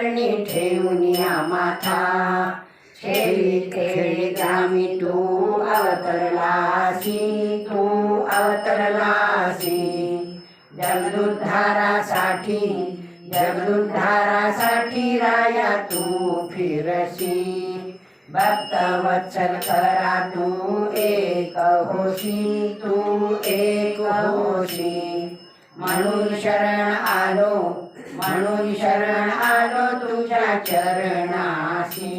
चरणी ठेवून या माथा. खेळी खेळी जामी तू अवतरलासी तू अवतरलासी. जगदुद्धारासाठी जगदुद्धारासाठी राया तू फिरसी. भक्त वत्सल करा तू एक होशी तू एक होशी. म्हणून शरण आलो म्हणून शरण आलो चरणाशी.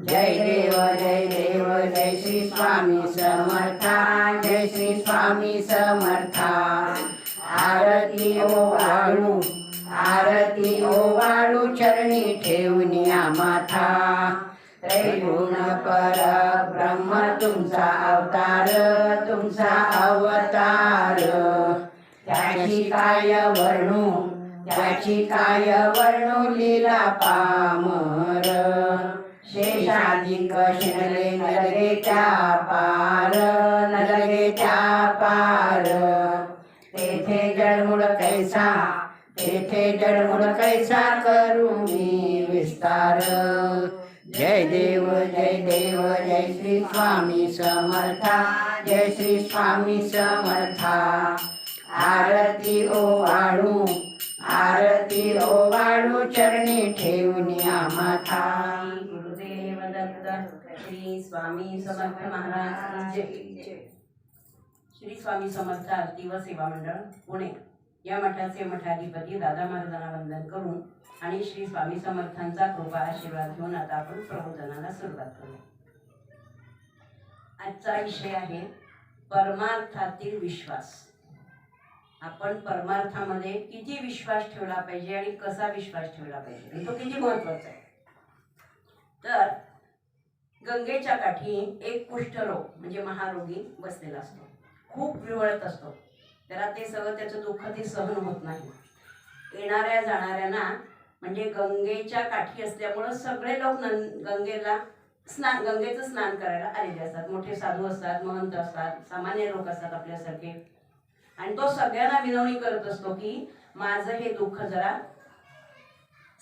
जय देव जय देव जय श्री स्वामी समर्था जय श्री स्वामी समर्था. आरती ओ वाळू आरती ओ वाळू चरणी ठेवून या माथा. त्रैगुण पर ब्रह्म तुमचा अवतार तुमचा अवतार. त्याची काय वर्णू? ज्याची काय वर्णू पामर? शेषाधिक शिणले नलगेच्या पार नलगेच्या पार. तेथे जडमुड कैसा तेथे जडमुड कैसा करू मी विस्तार. जय देव जय देव जय श्री स्वामी समर्था जय श्री स्वामी समर्था. आरती ओ वाळू शिरो वाळू चरणी ठेवून माथा गुरुदेव दत्त श्री स्वामी समर्थ महाराज श्री स्वामी समर्थ आरती व सेवा मंडळ पुणे. या मठाचे मठाधिपती दादा महाराजांना वंदन करून आणि श्री स्वामी समर्थांचा कृपा आशीर्वाद घेऊन आता आपण प्रबोधनाला सुरुवात करू. आजचा विषय आहे परमार्थातील विश्वास. आपण परमार्थामध्ये किती विश्वास ठेवला पाहिजे आणि कसा विश्वास ठेवला पाहिजे? तो किती महत्त्वाचा आहे? तर गंगेच्या काठी एक कुष्ठरोग म्हणजे महारोगी बसलेला असतो. खूप विवळत असतो. त्याला ते सगळं त्याचं दुःख ते सहन होत नाही. येणाऱ्या जाणाऱ्यांना म्हणजे गंगेच्या काठी असल्यामुळं सगळे लोक नं गंगेला स्नान गंगेचं स्नान करायला आलेले असतात. मोठे साधू असतात महंत असतात सामान्य लोक असतात आपल्यासारखे. आणि तो सगळ्यांना विनवणी करत असतो की माझं हे दुःख जरा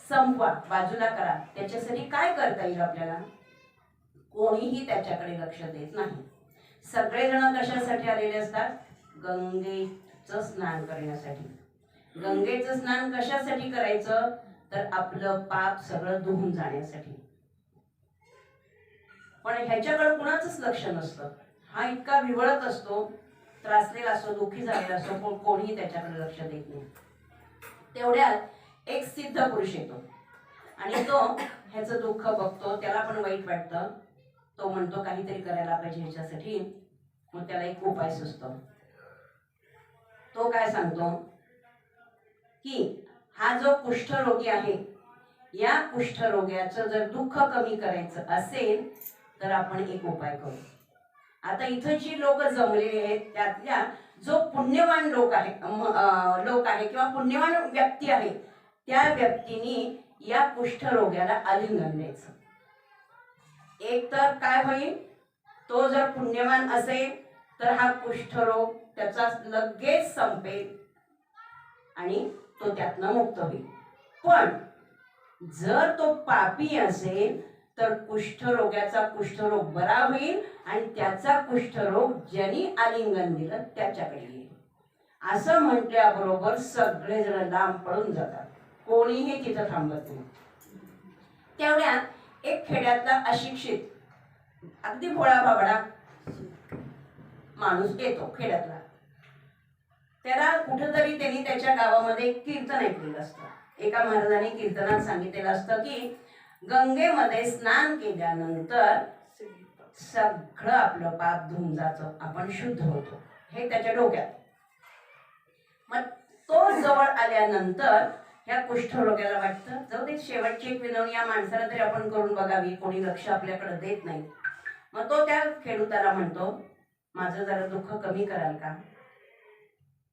संपवा बाजूला करा. त्याच्यासाठी काय करता येईल आपल्याला? कोणीही त्याच्याकडे लक्ष देत नाही. सगळेजण कशासाठी आलेले असतात? गंगेचं स्नान करण्यासाठी. गंगेचं स्नान कशासाठी करायचं? तर आपलं पाप सगळं धुवून जाण्यासाठी. पण ह्याच्याकडे कुणाचंच लक्ष नसतं. हा इतका विवळत असतो. त्रासलेला असतो दुःखी झालेला असतो पण कोणीही त्याच्याकडे लक्ष देत नाही. तेवढ्यात एक सिद्ध पुरुष येतो. आणि तो ह्याचं दुःख बघतो त्याला पण वाईट वाटतं. तो म्हणतो काहीतरी करायला पाहिजे ह्याच्यासाठी. मग त्याला एक उपाय सुचतो. तो काय सांगतो? की हा जो कुष्ठरोगी आहे या कुष्ठरोग्याचं जर दुःख कमी करायचं असेल तर आपण एक उपाय करू. आता इथं जी लोक जमलेली आहेत त्यातल्या जो पुण्यवान लोक आहे लोक आहे किंवा पुण्यवान व्यक्ती आहे त्या व्यक्तीने या कुष्ठरोग्याला आलिंगन द्यायचं. एक तर काय होईल? तो जर पुण्यवान असेल तर हा कुष्ठरोग त्याचा लगेच संपेल आणि तो त्यातनं मुक्त होईल. पण जर तो पापी असेल तर कुष्ठरोग्याचा कुष्ठरोग बरा होईल आणि त्याचा कुष्ठरोग ज्यांनी आलिंगन दिलं त्याच्याकडे येईल. असं म्हटल्याबरोबर सगळेजण लांब पळून जातात. कोणीही तिथं थांबत नाही. तेवढ्यात एक खेड्यातला अशिक्षित अगदी भोळा भाबडा माणूस येतो खेड्यातला. त्याला कुठंतरी त्यांनी त्याच्या गावामध्ये कीर्तन ऐकलेलं असतं. एका महाराजांनी कीर्तनात सांगितलेलं असतं की गंगेमध्ये स्नान केल्यानंतर सगळं आपलं पाप धुवून जातं आपण शुद्ध होतो. हे त्याच्या डोक्यात. मग तो जवळ आल्यानंतर ह्या कुष्ठरोग्याला वाटतं जाऊ दे शेवटची एक विनवणी या माणसाला तरी आपण करून बघावी कोणी लक्ष आपल्याकडे देत नाही. मग तो त्या खेडूताला म्हणतो माझं जरा दुःख कमी कराल का?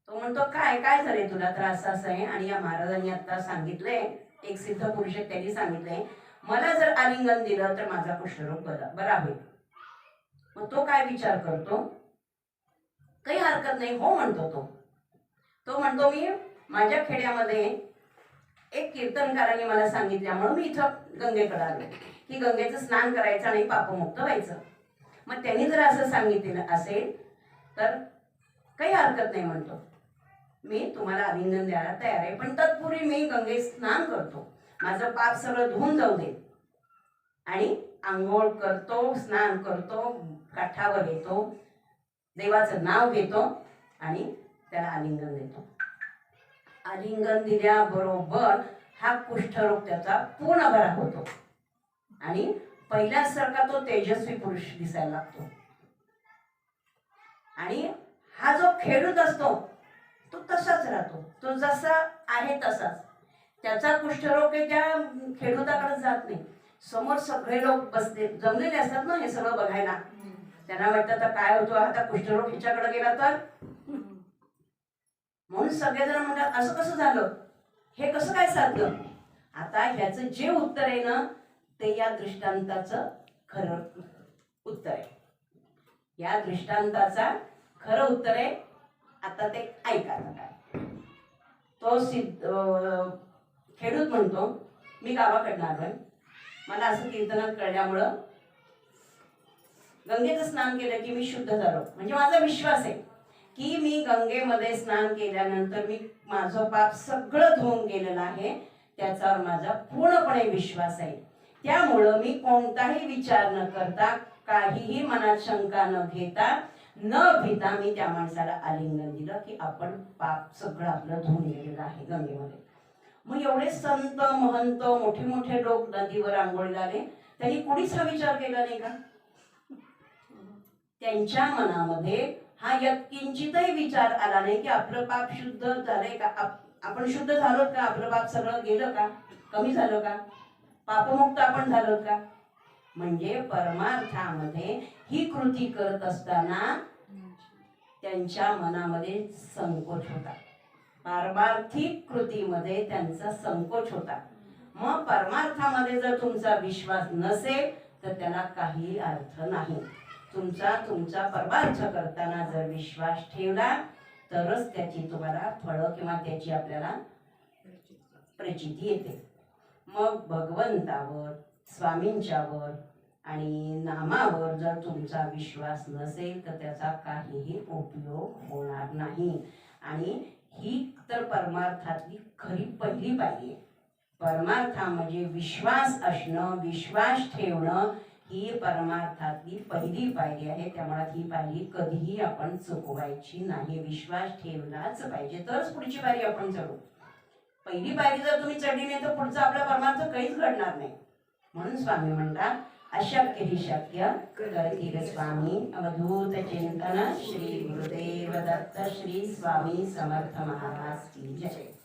तो म्हणतो काय काय झालंय तुला? त्रास असं आहे? आणि या महाराजांनी आता सांगितलंय एक सिद्ध पुरुष त्यांनी सांगितलंय मला जर आलिंगन दिलं तर माझा कुष्ठरोग बरा बरा होईल. मग तो काय विचार करतो? काही हरकत नाही हो म्हणतो तो. तो म्हणतो मी माझ्या खेड्यामध्ये एक कीर्तनकाराने मला सांगितल्यामुळं मी इथं गंगेकडे आले. की गंगेचं स्नान करायचं आणि पापमुक्त व्हायचं. मग त्यांनी जर असं सांगितलेलं असेल तर काही हरकत नाही म्हणतो. मी तुम्हाला अभिनंदन द्यायला तयार आहे पण तत्पूर्वी मी गंगेत स्नान करतो. माझं पाप सगळं धुवून जाऊ दे. आणि आंघोळ करतो स्नान करतो काठावर येतो देवाचं नाव घेतो आणि त्याला आलिंगन देतो. आलिंगन दिल्याबरोबर हा कुष्ठरोग त्याचा पूर्ण बरा होतो. आणि पहिल्यासारखा तो तेजस्वी पुरुष दिसायला लागतो. आणि हा जो खेडूत असतो तो तसाच राहतो. तो जसा आहे तसाच. त्याचा कुष्ठरोग त्या खेडूताकडे जात नाही. समोर सगळे लोक बसले जमलेले असतात ना हे सगळं बघायला. त्यांना वाटतं आता काय होतो? आता कुष्ठरोग हिच्याकडे गेला तर? म्हणून सगळेजण म्हणतात असं कसं झालं? हे कसं काय साधलं? आता ह्याचं जे उत्तर आहे ना ते या दृष्टांताचं खरं उत्तर आहे. या दृष्टांताचा खरं उत्तर आहे आता ते ऐका काय? तो सिद्ध अं, खेडूत म्हणतो मी गावाकडनं आलोय मला असं कीर्तनात कळल्यामुळं गंगेचं स्नान केलं की मी शुद्ध झालो. म्हणजे माझा विश्वास आहे की मी गंगेमध्ये स्नान केल्यानंतर मी माझं पाप सगळं धुवून गेलेलं आहे त्याच्यावर माझा पूर्णपणे विश्वास आहे. त्यामुळं मी कोणताही विचार न करता काहीही मनात शंका न घेता न भिता मी त्या माणसाला आलिंगन दिलं की आपण पाप सगळं आपलं धुवून गेलेलं आहे गंगेमध्ये. मग एवढे संत महंत मोठे मोठे लोक नदीवर आंघोळीला आले त्यांनी कुणीच हा विचार केला नाही का? त्यांच्या मनामध्ये हा यत्किंचितही विचार आला नाही की आपलं पाप शुद्ध झालंय का? आपण शुद्ध झालो का? आपलं पाप सगळं गेलं का? कमी झालं का? पापमुक्त आपण झालो का? म्हणजे परमार्थामध्ये ही कृती करत असताना त्यांच्या मनामध्ये संकोच होता. पारमार्थिक कृतीमध्ये त्यांचा संकोच होता. मग परमार्थामध्ये जर तुमचा विश्वास नसेल तर त्याला काही अर्थ नाही. तुमचा तुमचा परमार्थ करताना जर विश्वास ठेवला तरच त्याची तुम्हाला फळं किंवा त्याची आपल्याला प्रचिती येते. मग भगवंतावर स्वामींच्यावर आणि नामावर जर तुमचा विश्वास नसेल तर त्याचा काहीही उपयोग होणार नाही. आणि ही तर परमार्थातली खरी पहिली पायरी आहे. परमार्था म्हणजे विश्वास असणं विश्वास ठेवणं ही परमार्थातली पहिली पायरी आहे. त्यामुळे ही पायरी कधीही आपण चुकवायची नाही. विश्वास ठेवलाच पाहिजे. तरच पुढची पायरी आपण चढू. पहिली पायरी जर तुम्ही चढली नाही तर पुढचा आपला परमार्थ काहीच घडणार नाही. म्हणून स्वामी म्हणतात अशक्य ही शक्य करतील स्वामी। अवधूत चिंतन श्री गुरुदेव दत्त श्री स्वामी समर्थ महाराज की जय।